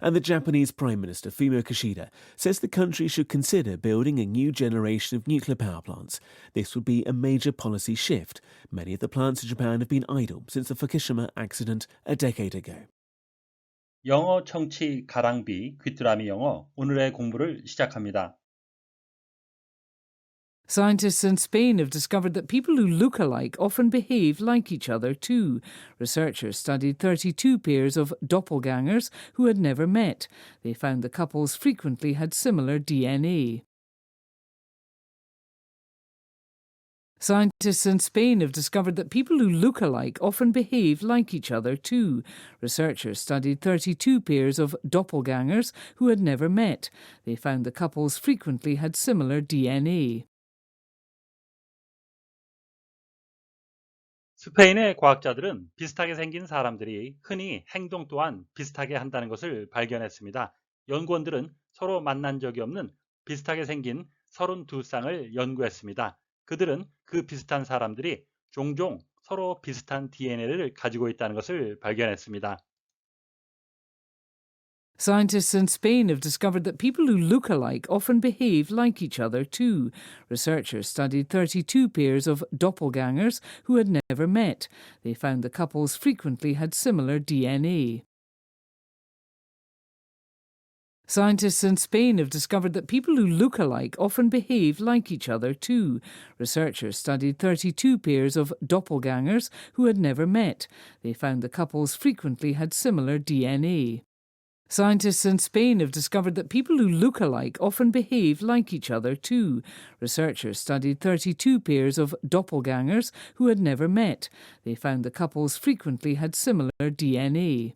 And the Japanese Prime Minister Fumio Kishida says the country should consider building a new generation of nuclear power plants. This would be a major policy shift. Many of the plants in Japan have been idle since the Fukushima accident a decade ago. 영어 청취 가랑비 귀뚜라미 영어 오늘의 공부를 시작합니다. Scientists in Spain have discovered that people who look alike often behave like each other too. Researchers studied 32 pairs of doppelgangers who had never met. They found the couples frequently had similar DNA. Scientists in Spain have discovered that people who look alike often behave like each other too. Researchers studied 32 pairs of doppelgangers who had never met. They found the couples frequently had similar DNA. 스페인의 과학자들은 비슷하게 생긴 사람들이 흔히 행동 또한 비슷하게 한다는 것을 발견했습니다. 연구원들은 서로 만난 적이 없는 비슷하게 생긴 32쌍을 연구했습니다. 그들은 그 비슷한 사람들이 종종 서로 비슷한 DNA를 가지고 있다는 것을 발견했습니다. Scientists in Spain have discovered that people who look alike often behave like each other too. Researchers studied 32 pairs of doppelgangers who had never met. They found the couples frequently had similar DNA. Scientists in Spain have discovered that people who look alike often behave like each other too. Researchers studied 32 pairs of doppelgangers who had never met. They found the couples frequently had similar DNA. Scientists in Spain have discovered that people who look alike often behave like each other too. Researchers studied 32 pairs of doppelgangers who had never met. They found the couples frequently had similar DNA.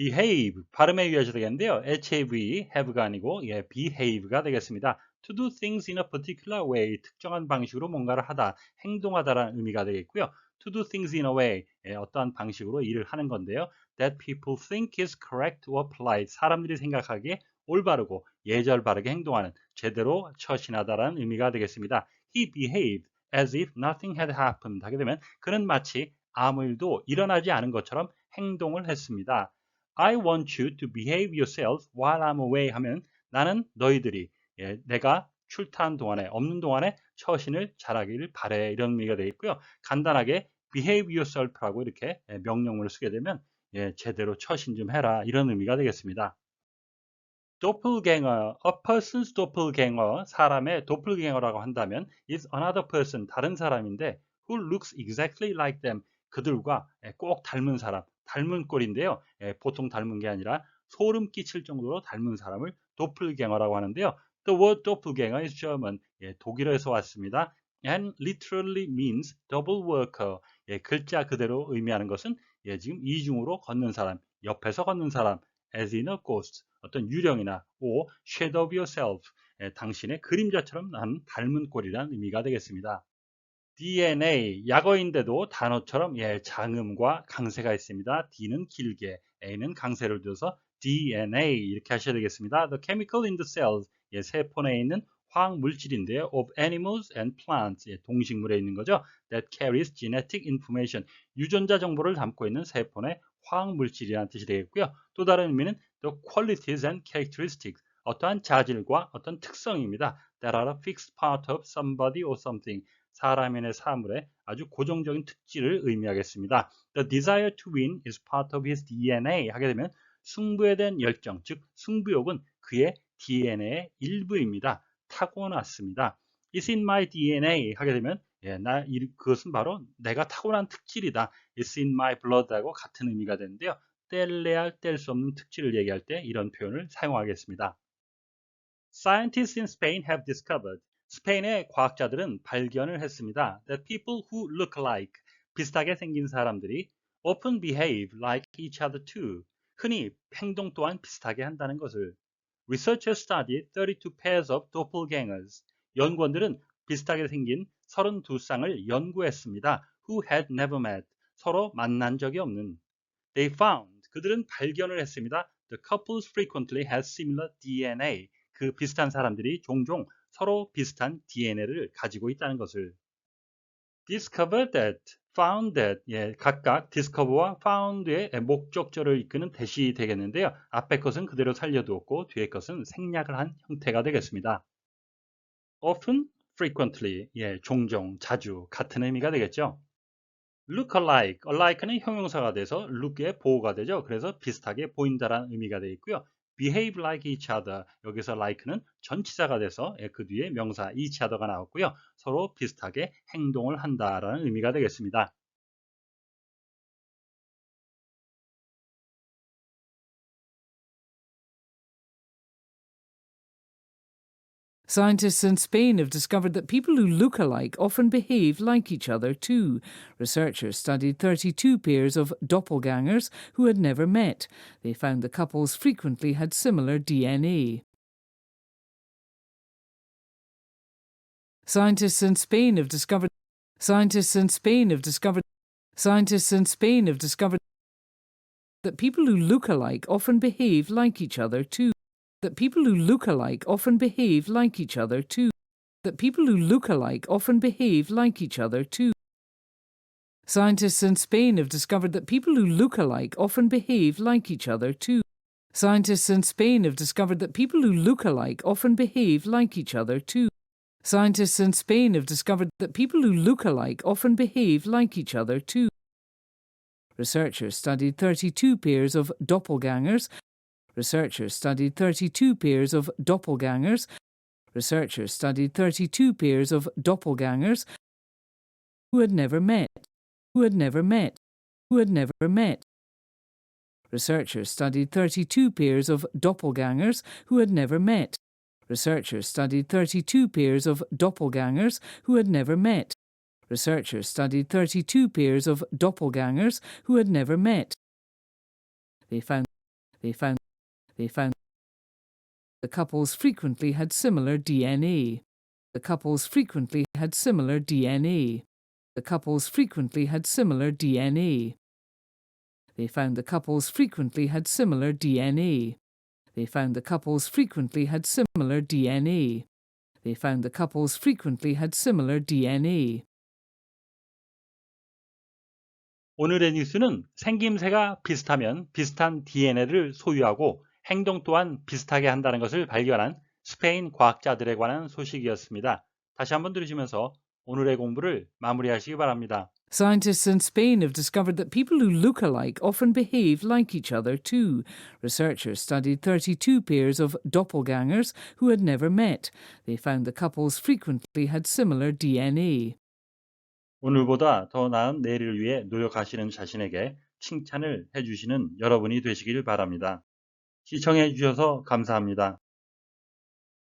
behave 발음에 유의하셔야 되겠는데요. have, have가 아니고 예, behave가 되겠습니다. to do things in a particular way 특정한 방식으로 뭔가를 하다, 행동하다라는 의미가 되겠고요. To do things in a way 예, 어떠한 방식으로 일을 하는 건데요. that people think is correct or polite 사람들이 생각하기에 올바르고 예절 바르게 행동하는 제대로 처신하다라는 의미가 되겠습니다. He behaved as if nothing had happened 하게 되면 그는 마치 아무 일도 일어나지 않은 것처럼 행동을 했습니다. I want you to behave yourself while I'm away 하면 나는 너희들이 예, 내가 출타한 동안에 없는 동안에 처신을 잘하기를 바래 이런 의미가 되겠고요. 간단하게 behave yourself라고 이렇게 예, 명령문을 쓰게 되면 예, 제대로 처신 좀 해라 이런 의미가 되겠습니다. doppelganger, a person's doppelganger, 사람의 doppelganger라고 한다면 is another person, 다른 사람인데 who looks exactly like them, 그들과 예, 꼭 닮은 사람, 닮은 꼴인데요. 예, 보통 닮은 게 아니라 소름 끼칠 정도로 닮은 사람을 도플갱어라고 하는데요. The word doppelganger is German. 예, 독일어에서 왔습니다. and literally means double worker. 예, 글자 그대로 의미하는 것은 예, 지금 이중으로 걷는 사람, 옆에서 걷는 사람, as in a ghost, 어떤 유령이나 or shadow of yourself, 예, 당신의 그림자처럼 난 닮은 꼴이라는 의미가 되겠습니다. DNA, 약어인데도 단어처럼 예, 장음과 강세가 있습니다. D는 길게, A는 강세를 두어서 DNA 이렇게 하셔야 되겠습니다. The chemical in the cells, 예, 세포 내에 있는 화학 물질인데요. of animals and plants, 예, 동식물에 있는 거죠. that carries genetic information, 유전자 정보를 담고 있는 세포 내 화학 물질이라는 뜻이 되겠고요. 또 다른 의미는 the qualities and characteristics, 어떠한 자질과 어떤 특성입니다. that are a fixed part of somebody or something, 사람인의 사물의 아주 고정적인 특질을 의미하겠습니다. The desire to win is part of his DNA 하게 되면 승부에 대한 열정, 즉 승부욕은 그의 DNA의 일부입니다. 타고났습니다. It's in my DNA 하게 되면 예, 나 그것은 바로 내가 타고난 특질이다. It's in my blood하고 같은 의미가 되는데요. 뗄래야 할뗄수 없는 특질을 얘기할 때 이런 표현을 사용하겠습니다. Scientists in Spain have discovered 스페인의 과학자들은 발견을 했습니다. That people who look alike, 비슷하게 생긴 사람들이 often behave like each other too. 흔히 행동 또한 비슷하게 한다는 것을. Researchers studied 32 pairs of doppelgangers. 연구원들은 비슷하게 생긴 32쌍을 연구했습니다. Who had never met. 서로 만난 적이 없는. They found. 그들은 발견을 했습니다. The couples frequently had similar DNA. 그 비슷한 사람들이 종종 서로 비슷한 DNA를 가지고 있다는 것을 discover that found that 예, 각각 discover와 found의 목적절을 이끄는 대시 되겠는데요. 앞에 것은 그대로 살려두었고 뒤에 것은 생략을 한 형태가 되겠습니다. often, frequently, 예, 종종, 자주 같은 의미가 되겠죠. look alike, alike는 형용사가 돼서 look의 보호가 되죠. 그래서 비슷하게 보인다라는 의미가 되어 있고요. Behave like each other, 여기서 like는 전치사가 돼서 예, 그 뒤에 명사 each other가 나왔고요. 서로 비슷하게 행동을 한다라는 의미가 되겠습니다. Scientists in Spain have discovered that people who look alike often behave like each other too. Researchers studied 32 pairs of doppelgangers who had never met. They found the couples frequently had similar DNA. Scientists in Spain have discovered scientists in Spain have discovered scientists in Spain have discovered that people who look alike often behave like each other too that people who look alike often behave like each other too. That people who look alike often behave like each other too. Scientists in Spain have discovered that people who look alike often behave like each other too. Scientists in Spain have discovered that people who look alike often behave like each other too. Scientists in Spain have discovered that people who look alike often behave like each other too. Researchers studied 32 pairs of doppelgangers Researchers studied 32 pairs of doppelgangers. Researchers studied 32 pairs of doppelgangers who had never met, who had never met, who had never met. Researchers studied 32 pairs of doppelgangers who had never met. Researchers studied 32 pairs of doppelgangers who had never met. Researchers studied 32 pairs of doppelgangers who had never met. They found they found they found the couples frequently had similar DNA. The couples frequently had similar DNA. The couples frequently had similar DNA. They found the couples frequently had similar DNA. They found the couples frequently had similar DNA. They found the couples frequently had similar DNA. 오늘의 뉴스는 생김새가 비슷하면 비슷한 DNA를 소유하고 행동 또한 비슷하게 한다는 것을 발견한 스페인 과학자들에 관한 소식이었습니다. 다시 한번 들으시면서 오늘의 공부를 마무리하시기 바랍니다. Scientists in Spain have discovered that people who look alike often behave like each other too. Researchers studied 32 pairs of doppelgangers who had never met. They found the couples frequently had similar DNA. 오늘보다 더 나은 내일을 위해 노력하시는 자신에게 칭찬을 해주시는 여러분이 되시길 바랍니다. 시청해 주셔서 감사합니다.